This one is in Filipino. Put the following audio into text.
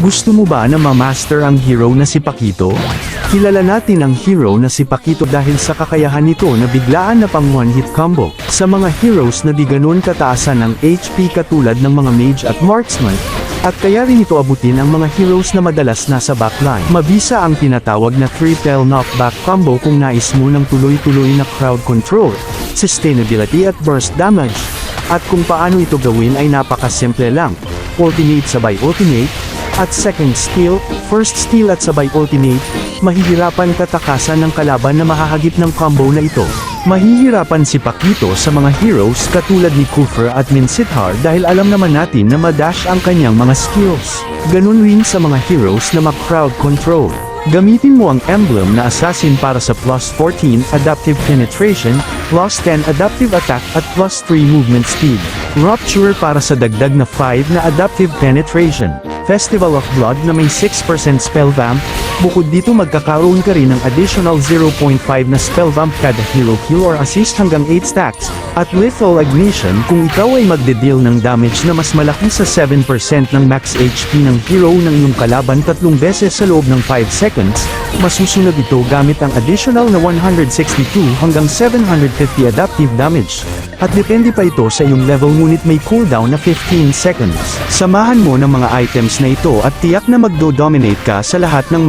Gusto mo ba na ma-master ang hero na si Pakito? Kilala natin ang hero na si Pakito dahil sa kakayahan nito na biglaan na pang one-hit combo. Sa mga heroes na di ganun kataasan ng HP katulad ng mga mage at marksman, at kaya rin ito abutin ang mga heroes na madalas nasa backline. Mabisa ang tinatawag na 3-tail knockback combo kung nais mo ng tuloy-tuloy na crowd control, sustainability at burst damage. At kung paano ito gawin ay napakasimple lang. Ultimate sabay ultimate, at second skill, first skill at sabay ultimate, mahihirapan katakasan ng kalaban na mahahagip ng combo na ito. Mahihirapan si Pakito sa mga heroes katulad ni Kufer at Minsithar dahil alam naman natin na madash ang kanyang mga skills. Ganun rin sa mga heroes na mag-crowd control. Gamitin mo ang emblem na assassin para sa plus 14 adaptive penetration, plus 10 adaptive attack at plus 3 movement speed. Rupture para sa dagdag na 5 na adaptive penetration. Festival of Blood na may 6% spell vamp, bukod dito magkakaroon ka rin ng additional 0.5 na spell vamp kada hero kill or assist hanggang 8 stacks, at Lethal Ignition kung ikaw ay magde-deal ng damage na mas malaki sa 7% ng max HP ng hero ng iyong kalaban tatlong beses sa loob ng 5 seconds, masusunod ito gamit ang additional na 162 hanggang 750 adaptive damage. At depende pa ito sa iyong level ngunit may cooldown na 15 seconds. Samahan mo ng mga items na ito at tiyak na magdo-dominate ka sa lahat ng